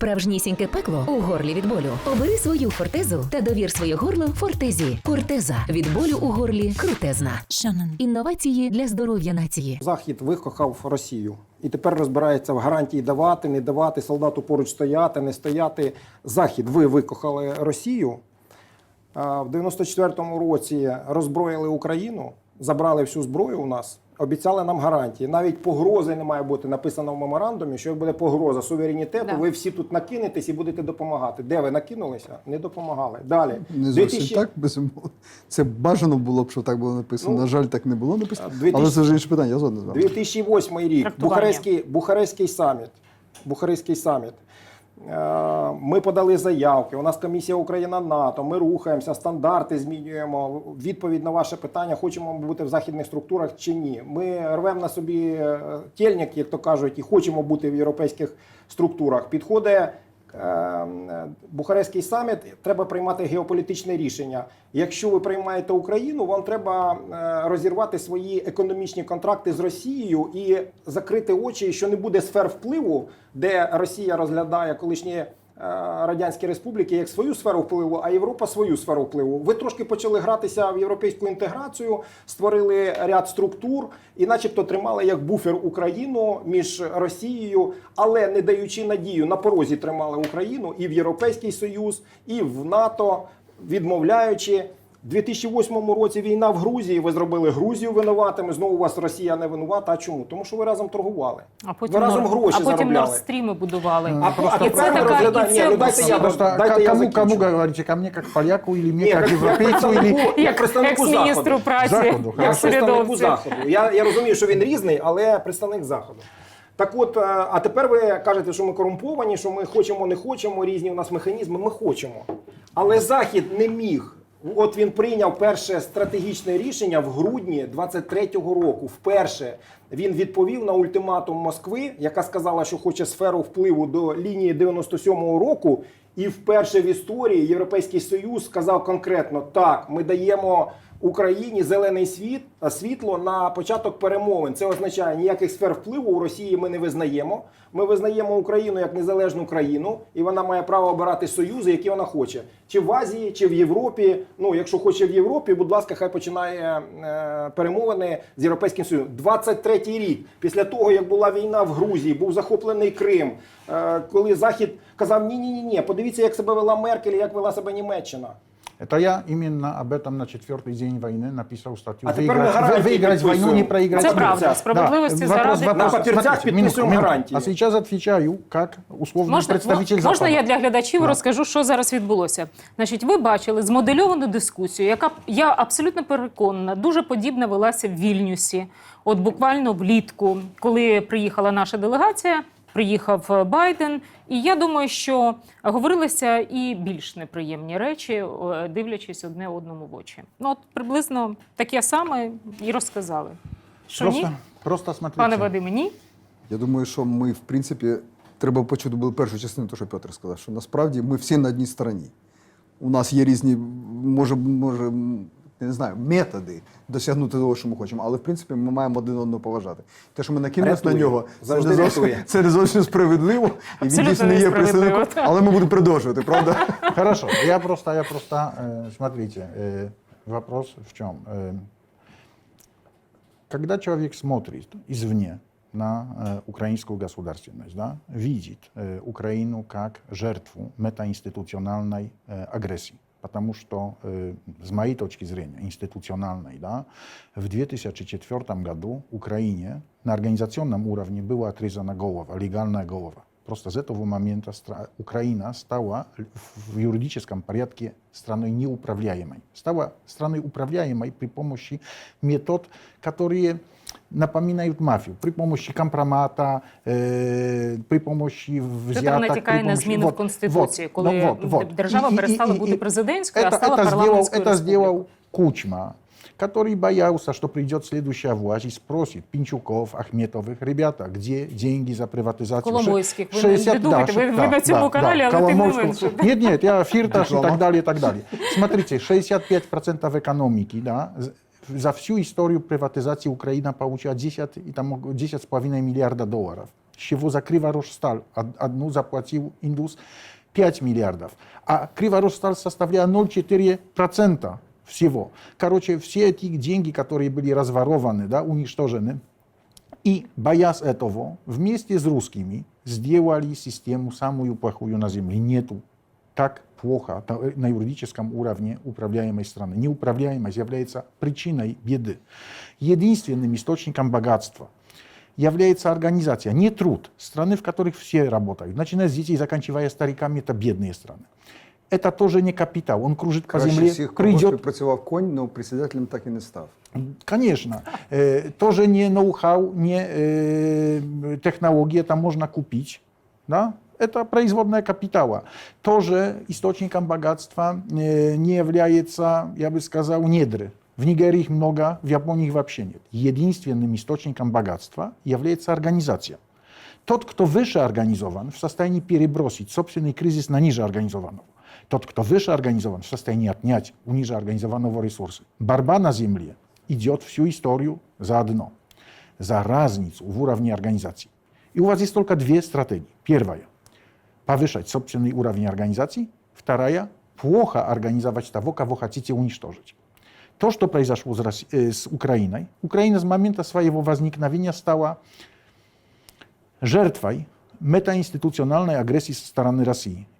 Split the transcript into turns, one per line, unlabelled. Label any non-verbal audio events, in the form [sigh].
справжнісіньке пекло у горлі від болю. Обери свою фортезу та довір своє горло фортезі. Фортеза від болю у горлі крутезна.
Шанон.
Інновації для здоров'я нації.
Захід викохав Росію і тепер розбирається в гарантії давати, не давати солдату поруч стояти, не стояти. Захід, ви викохали Росію. В 94-му році роззброїли Україну, забрали всю зброю у нас, обіцяли нам гарантії. Навіть погрози не має бути написано в меморандумі, що як буде погроза суверенітету,
Да.
ви всі тут накинетесь і будете допомагати. Де ви накинулися? Не допомагали. Далі.
Не зовсім
2000
так, безумовно. Це бажано було б, щоб так було написано.
Ну,
На жаль, так не було написано.
а, 2000
Але це вже інше питання, я згоден з вами.
2008 рік. Бухарестський, Бухарестський саміт. Бухарестський саміт. Е, Ми подали заявки. У нас комісія Україна НАТО. Ми рухаємося, стандарти змінюємо. Відповідь на ваше питання: хочемо бути в західних структурах чи ні. Ми рвемо на собі е, тельник, як то кажуть, і хочемо бути в європейських структурах. Підходить е, Бухарестський саміт, треба приймати геополітичне рішення. Якщо ви приймаєте Україну, вам треба е, розірвати свої економічні контракти з Росією і закрити очі, що не буде сфер впливу, де Росія розглядає колишні е, радянські республіки як свою сферу впливу, а Європа свою сферу впливу. Ви трошки почали гратися в європейську інтеграцію, створили ряд структур і, начебто, тримали як буфер Україну між Росією, але не даючи надію на порозі тримали Україну і в Європейський Союз, і в НАТО, відмовляючи. У 2008 році війна в Грузії. Ви зробили Грузію винуватими. Знову у вас Росія не винувата. А чому? Тому що ви разом торгували.
А потім,
ви разом
Нор-
гроші
а потім
заробляли.
Нордстріми будували.
А, а
І це
тепер ми
така-
розглядаємо.
і
Ні,
це
ну дайте я,
Просто
дайте я
кому,
закінчу.
кому говорите, ко мне как поляку или мне как [laughs] [laughs]
як- як
европейцу или...
як представнику Заходу.
праці,
Заходу,
як
Як представнику заходу. Я, я розумію, що він різний, але представник заходу. Так от, е, а тепер ви кажете, що ми корумповані, що ми хочемо, не хочемо, різні у нас механізми. Ми хочемо. Але Захід не міг. От він прийняв перше стратегічне рішення в грудні 23-го року. Вперше він відповів на ультиматум Москви, яка сказала, що хоче сферу впливу до лінії 97-го року. І вперше в історії Європейський Союз сказав конкретно: так, ми даємо Україні зелений світ, світло на початок перемовин. Це означає, ніяких сфер впливу у Росії ми не визнаємо. Ми визнаємо Україну як незалежну країну, і вона має право обирати союзи, які вона хоче, чи в Азії, чи в Європі. Ну, якщо хоче в Європі, будь ласка, хай починає е, перемовини з Європейським Союзом. 23-й рік, після того як була війна в Грузії, був захоплений Крим, е, коли Захід казав: ні, ні, ні, ні, подивіться, як себе вела Меркель, і як вела себе Німеччина.
Это я именно об этом на четвертый день войны написал статью.
А теперь мы
выиграть,
гарантии
вы- выиграть войну,
подписываем.
не проиграть.
Це
мир.
правда.
Да.
Справедливості
вопрос,
заради.
вопрос.
На папірцях
Смотрите,
підписуємо
минутку, минутку.
гарантії.
А сейчас отвечаю как условный
Можна,
представитель
можна
Запада.
я для глядачів
Да.
розкажу, що зараз відбулося? Значить, ви бачили змодельовану дискусію, яка я абсолютно переконана, дуже подібна велася в Вільнюсі. От буквально влітку, коли приїхала наша делегація, приїхав е, Байден. І я думаю, що говорилися і більш неприємні речі, е, дивлячись одне одному в очі. Ну, от приблизно таке саме і розказали. Що
Просто,
ні?
просто смотрите.
Пане Вадиме, ні?
Я думаю, що ми, в принципі, треба почути було першу частину, того, що Петр сказав, що насправді ми всі на одній стороні. У нас є різні, може, може, не знаю, методи досягнути того, що ми хочемо, але в принципі ми маємо один одного поважати. Те, що ми накинулися на
Рятує.
нього, це
Завжди
не, зовсім,
рятує. [laughs]
це не зовсім справедливо. І він
Абсолютно
дійсно не є
несправедливо,
представником,
так.
але ми будемо продовжувати, правда? [laughs]
Хорошо, я просто, я просто, э, смотрите, э, вопрос в чем? Э, когда человек смотрит извне на э, украинскую государственность, да, видит э, Украину как жертву метаинституциональной э, агрессии, потому что, э, с моей точки зрения, институциональной, да, в 2004 году Украине на организационном уровне была отрезана голова, легальная голова. Просто с этого момента стра- Украина стала л- в юридическом порядке страной неуправляемой. Стала страной управляемой при помощи метод, которые напоминают мафию. При помощи компромата, э, при помощи взяток.
Петр натякає
при
на
помощи-
зміни в
вот,
Конституції,
вот,
коли
ну, вот, вот.
держава
И- и-
перестала
и-
бути
и-
президентською, а
это,
стала
это сделал,
парламентською
это
республікою.
сделал Кучма, который боялся, что придет следующая власть и спросит Пинчуков, Ахметовых, ребята, где деньги за приватизацию?
Коломойских. Вы
60
не думайте, вы- вы на цьому канале, а вы тем не
Коломойского.
меньше.
Нет, нет, я Фирташ и
Дипломат.
так далее, и так далее. Смотрите, 65% экономики, да, з- за всю историю приватизации Украина получает 10, и там 10,5 миллиарда долларов. чего за Криворожсталь од- одну заплатил Индус 5 миллиардов, а Криворожсталь составляет 0,4% всего. Короче, все эти деньги, которые были разворованы, да, уничтожены, и, боясь этого, вместе с русскими сделали систему самую плохую на Земле. Нету так плохо на- юридическом уровне управляемой страны. Неуправляемость является причиной беды. Единственным источником богатства является организация, не труд. Страны, в которых все работают, начиная с детей, заканчивая стариками, это бедные страны. Это тоже не капитал, он кружит по
Краще
земле,
всіх
придет
працював конь, але председателем так і не став.
Конечно. Э, тоже не ноу-хау, не э, технологии, это можно купить. Да? Это производная капитала. Тоже источником богатства э, не является, я бы сказал, недры. В Нигерии их много, в Японии их вообще нет. Единственным источником богатства является организация. Тот, кто выше организован, в состоянии перебросить собственный кризис на ниже организованного. Тот, кто выше организован, в состоянии отнять у ниже организованного ресурсы. Борьба на земле идет всю историю заодно. За разницу в уровне организации. И у вас есть только две стратегии. Первая – повышать собственный уровень организации. Вторая – плохо организовать того, кого хотите уничтожить. То, что произошло с, Росси- э, с Украиной, Украина с момента своего возникновения стала жертвой метаинституциональной агрессии со стороны России.